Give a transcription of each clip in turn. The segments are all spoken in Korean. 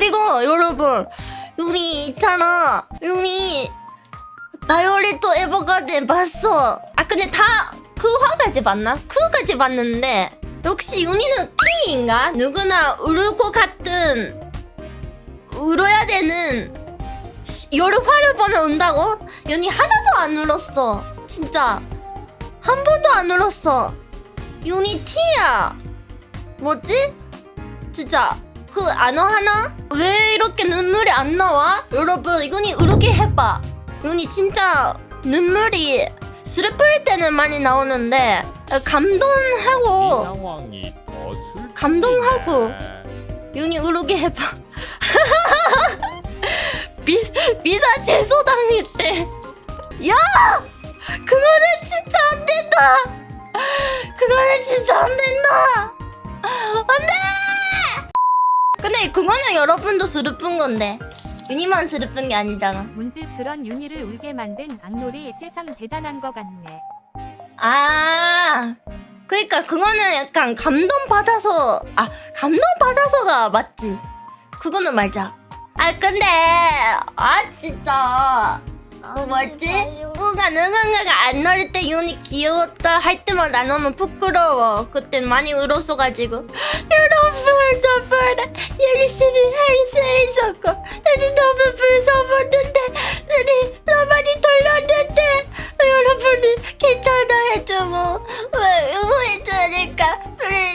그리고 여러분 윤이 있잖아 윤이 바이올렛도 에버가든 봤어 아 근데 다 그 화까지 봤나? 그거까지 봤는데 역시 윤이는 T인가? 누구나 울을 것 같은 울어야 되는 시- 열화를 보면 운다고? 윤이 하나도 안 울었어 진짜 한 번도 안 울었어 윤이 T야 뭐지? 진짜 그 안어 하나? 왜 이렇게 눈물이 안 나와? 여러분 이거니 울게 해봐 이거니 진짜 눈물이 슬플 때는 많이 나오는데 이 감동하고 상황이 더 슬. 어. 감동하고. 윤이 울게 해봐 미, 미사 재소 당일 때 야! 그거는 진짜 안 된다 그거는 진짜 안 된다 근데 그거는 여러분도 슬픈 건데. 윤희만 슬픈 게 아니잖아. 문득 그런 윤희를 울게 만든 악놀이 새삼 대단한 것 같네. 아 그러니까 그거는 약간 감동 받아서 아 감동 받아서가 맞지. 그거는 말자. 아 근데 아 진짜 그 뭐지? 우가 능응가 안 어릴 때 윤이 귀여웠다 할 때마다 너무 부끄러워. 그땐 많이 울었어가지고. 여러분 저번에 열심히 할수 있었고 나는 너무 무서웠는데 나는 너많이 돌렸는데 여러분이 괜찮아 해주고 왜 응원해주니까 노래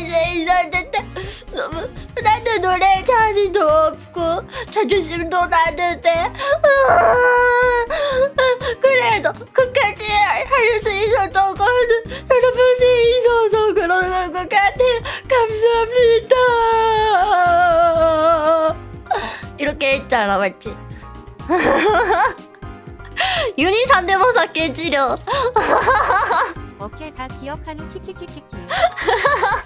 자신도 없고 자존심도 나는데 아, 그래도 끝까지 할 수 있었던 거는 여러분이 있어서 그런 것 같아요 감사합니다. 이렇게 했잖아 맞지? 유니 산대모사 깨지려. 어케 다 기억하는 키키키키키.